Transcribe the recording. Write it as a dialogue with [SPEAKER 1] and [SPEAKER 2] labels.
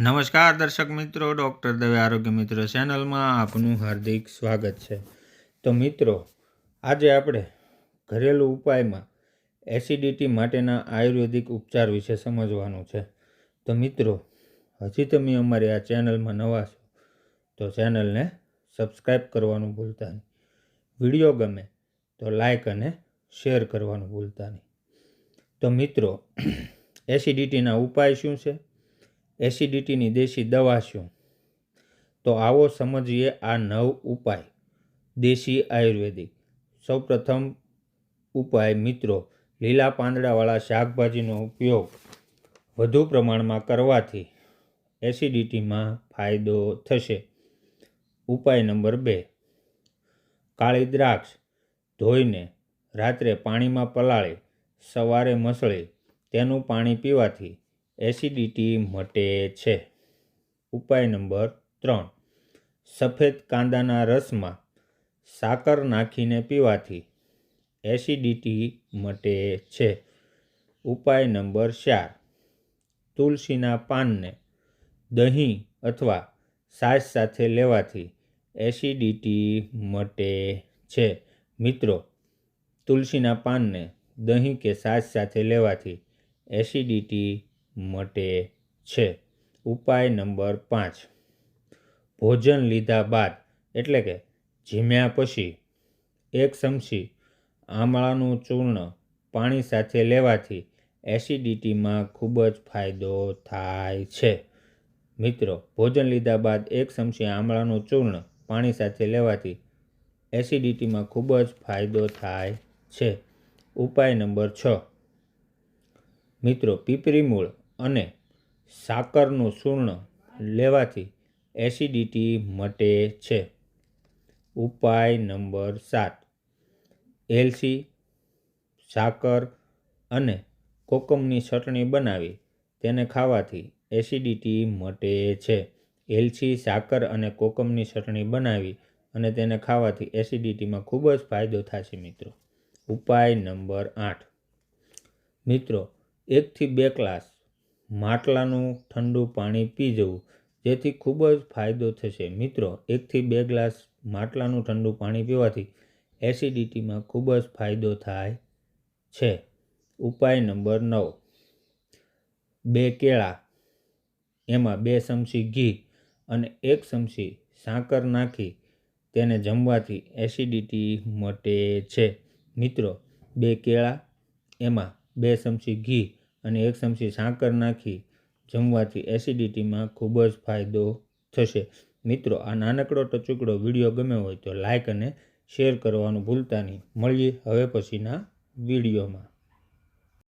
[SPEAKER 1] નમસ્કાર દર્શક મિત્રો, ડૉક્ટર દવે આરોગ્ય મિત્રો ચેનલમાં આપનું હાર્દિક સ્વાગત છે. તો મિત્રો, આજે આપણે ઘરેલું ઉપાયમાં એસિડિટી માટેના આયુર્વેદિક ઉપચાર વિશે સમજવાનું છે. તો મિત્રો, હજી તમે અમારી આ ચેનલમાં નવા છો, તો ચેનલને સબસ્ક્રાઈબ કરવાનું ભૂલતા નહીં. વીડિયો ગમે તો લાઈક અને શેર કરવાનું ભૂલતા નહીં. તો મિત્રો, એસિડિટીના ઉપાય શું છે? એસિડિટીની દેશી દવા શું તો આવો સમજીએ આ નવ ઉપાય. દેશી આયુર્વેદિક. સૌપ્રથમ ઉપાય મિત્રો, લીલા પાંદડાવાળા શાકભાજીનો ઉપયોગ વધુ પ્રમાણમાં કરવાથી એસિડિટીમાં ફાયદો થશે. ઉપાય નંબર બે. કાળી દ્રાક્ષ ધોઈને રાત્રે પાણીમાં પલાળી, સવારે મસળી, તેનું પાણી પીવાથી એસિડિટી મટે છે. ઉપાય નંબર ત્રણ. સફેદ કાંદાના રસમાં સાકર નાખીને પીવાથી એસિડિટી મટે છે. ઉપાય નંબર ચાર. તુલસીના પાનને દહીં અથવા છાશ સાથે લેવાથી એસિડિટી મટે છે. મિત્રો, તુલસીના પાનને દહીં કે છાશ સાથે લેવાથી એસિડિટી મટે છે. ઉપાય નંબર પાંચ. ભોજન લીધા બાદ, એટલે કે જીમ્યા પછી, એક ચમચી આમળાનું ચૂર્ણ પાણી સાથે લેવાથી એસિડિટીમાં ખૂબ જ ફાયદો થાય છે. મિત્રો, ભોજન લીધા બાદ એક ચમચી આમળાનું ચૂર્ણ પાણી સાથે લેવાથી એસિડિટીમાં ખૂબ જ ફાયદો થાય છે. ઉપાય નંબર છ. મિત્રો, પીપરી મૂળ અને સાકરનું ચૂર્ણ લેવાથી એસિડિટી મટે છે. ઉપાય નંબર સાત. એલસી, સાકર અને કોકમની ચટણી બનાવી તેને ખાવાથી એસિડિટી મટે છે. એલચી સાકર અને કોકમની ચટણી બનાવી અને તેને ખાવાથી એસિડિટીમાં ખૂબ જ ફાયદો થશે મિત્રો. ઉપાય નંબર આઠ. મિત્રો, એકથી બે ગ્લાસ માટલાનું ઠંડુ પાણી પી જવું, જેથી ખૂબ જ ફાયદો થશે. મિત્રો, એકથી બે ગ્લાસ માટલાનું ઠંડુ પાણી પીવાથી એસિડિટીમાં ખૂબ જ ફાયદો થાય છે. ઉપાય નંબર નવ. બે કેળા, એમાં બે ચમચી ઘી અને એક ચમચી સાકર નાખી તેને જમવાથી એસિડિટી મટે છે. મિત્રો, બે કેળા, એમાં બે ચમચી ઘી અને એક ચમચી સાકર નાખી જમવાથી એસિડિટીમાં ખૂબ જ ફાયદો થશે. મિત્રો, આ નાનકડો ટચુકડો વીડિયો ગમે હોય તો લાઇક અને શેર કરવાનું ભૂલતા નહીં. મળીએ હવે પછીના વિડીયોમાં.